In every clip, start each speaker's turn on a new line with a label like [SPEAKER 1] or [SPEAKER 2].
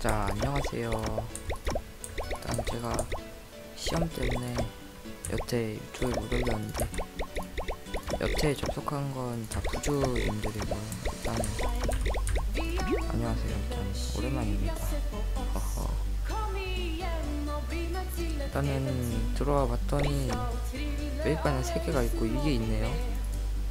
[SPEAKER 1] 자 안녕하세요. 일단 제가 시험 때문에 여태 유튜브에 못 올렸는데 여태 접속한 건 다 부주님들이고 일단은 안녕하세요. 일단 오랜만입니다. 허허. 일단은 들어와 봤더니 메이크관에 3개가 있고 이게 있네요.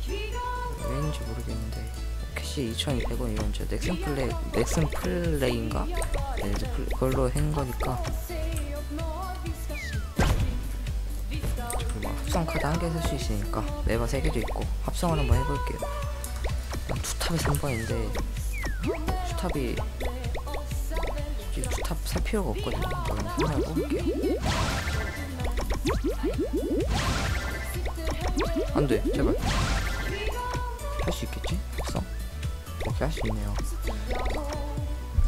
[SPEAKER 1] 왜인지 모르겠는데 캐시 2200원 이건 저 넥슨 플레이 넥슨 플레이인가? 네 이제 플- 그걸로 한 거니까 뭐 합성 카드 한 개 쓸 수 있으니까 레버 3개도 있고 합성을 한번 해볼게요 투탑이 3번인데 투탑이 투탑 살 필요가 없거든요 그럼 하나 뽑을게요 안돼 제발 할 수 있겠지? 합성? 오케이 할수 있네요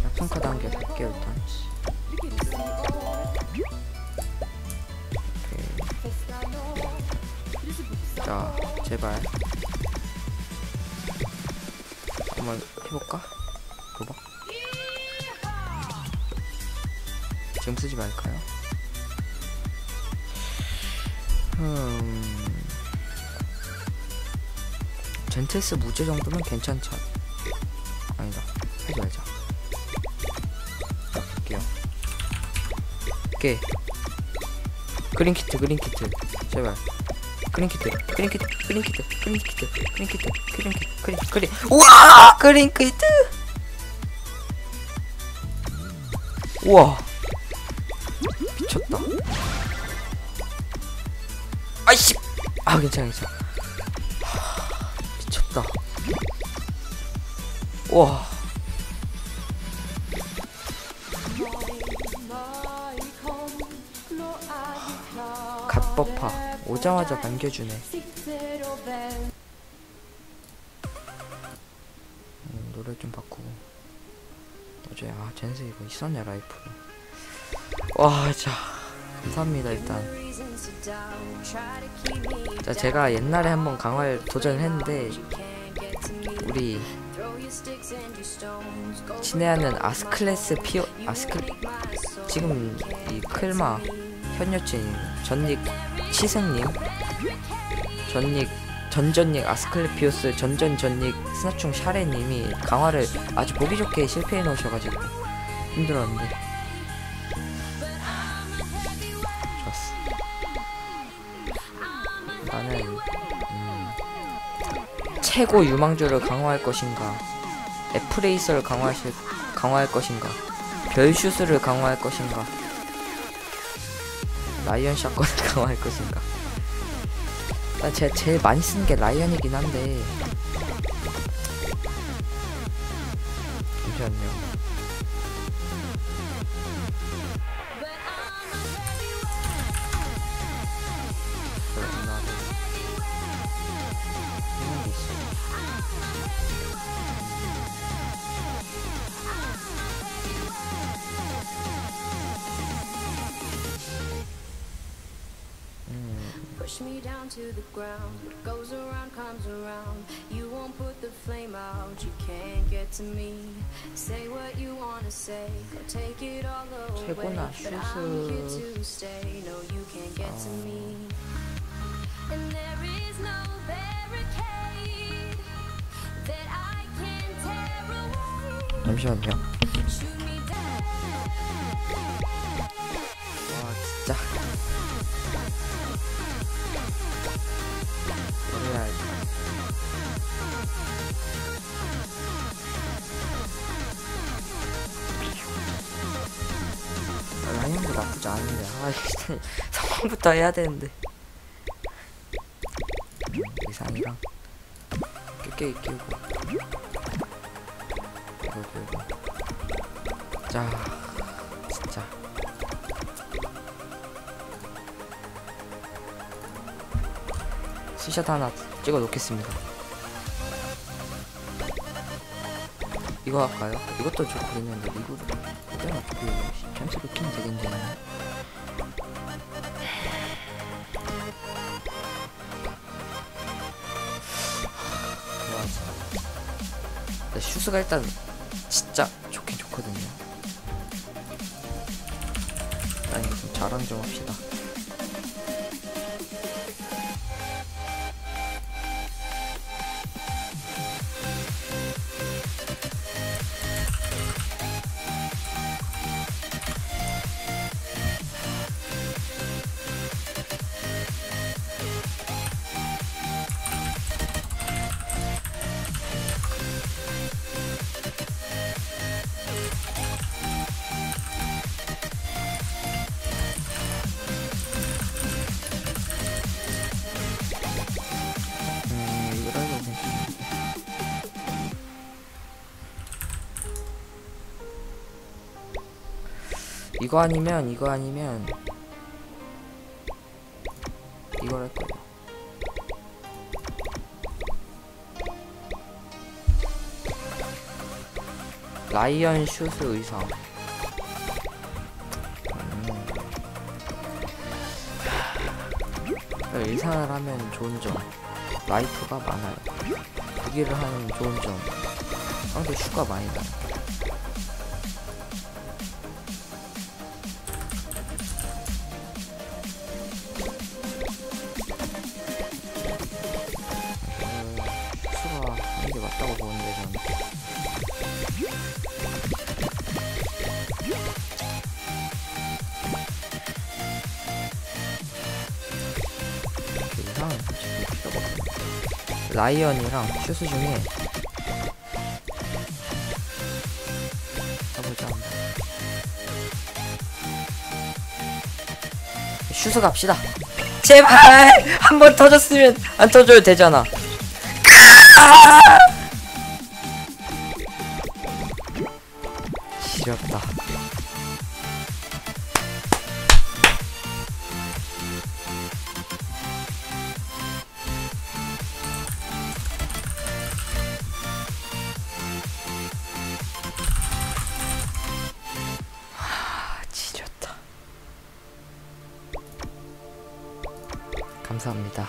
[SPEAKER 1] 합성 카드 한개 살게요 일단 오케이 자 제발 한번 해볼까? 도박 지금 쓰지 말까요? 음... 젠테스 무죄 정도면 괜찮죠. 아니다. 하지 말자. 자, 갈게요. 오케이. 그린 키트, 그린 키트. 제발. 그린 키트, 그린 키트, 그린 키트, 그린 키트, 그린 키트, 그린 키트, 그린, 그린. 우와! 그린 키트! 우와! 미쳤다. 아이씨! 아, 괜찮아, 괜찮아. 와. 갓버파 오자마자 반겨주네. 음, 노래 좀 바꾸고. 어제 아 젠스 이거 있었냐 라이프. 와, 자 감사합니다 일단. 자 제가 옛날에 한번 강화를 도전했는데 우리 친애하는 아스클레스 피오 아스클 지금 이 클마 현 여친 전닉 치승님 전닉 전전닉 아스클레피오스 전전 전닉 스나충 샤레님이 강화를 아주 보기 좋게 실패해 놓으셔가지고 힘들었는데. 좋았어. 나는 음, 최고 유망주를 강화할 것인가 에프레이서를 강화하실 강화할 것인가? 별슈스를 강화할 것인가? 라이언 샷건을 강화할 것인가? 난 제, 제일 많이 쓰는 게 라이언이긴 한데. 잠시만요
[SPEAKER 2] me down to the ground. What goes around comes around. You won't put the flame out. You can't get to me. Say what you wanna say. Go take it all away.
[SPEAKER 1] 최고나
[SPEAKER 2] But I'm here
[SPEAKER 1] 슈스.
[SPEAKER 2] to stay. No, you can't get to me. And there is no barricade that I can tear away.
[SPEAKER 1] 잠시만요 일단 성공부터 해야 되는데 음, 이상이랑 깨깨이 끼우고 이거 끼우고 자 진짜 스샷 하나 찍어 놓겠습니다. 이거 할까요? 이것도 좋긴 했는데 이거 이건 어떻게 점수를 키면 되겠는데 슈스가 일단 진짜 좋긴 좋거든요. 아, 일단 좀 자랑 좀 합시다. 이거 아니면 이거 아니면 이걸 할 거예요. 라이언 슈트 의상. 음. 의상을 하면 좋은 점. 라이프가 많아요. 무기를 하는 좋은 점. 상대 슈가 많이 나요. 라이언이랑 슈스 중에 한번. 슈스 갑시다. 제발! 한 번 터졌으면 안 터져도 되잖아! 지렸다 감사합니다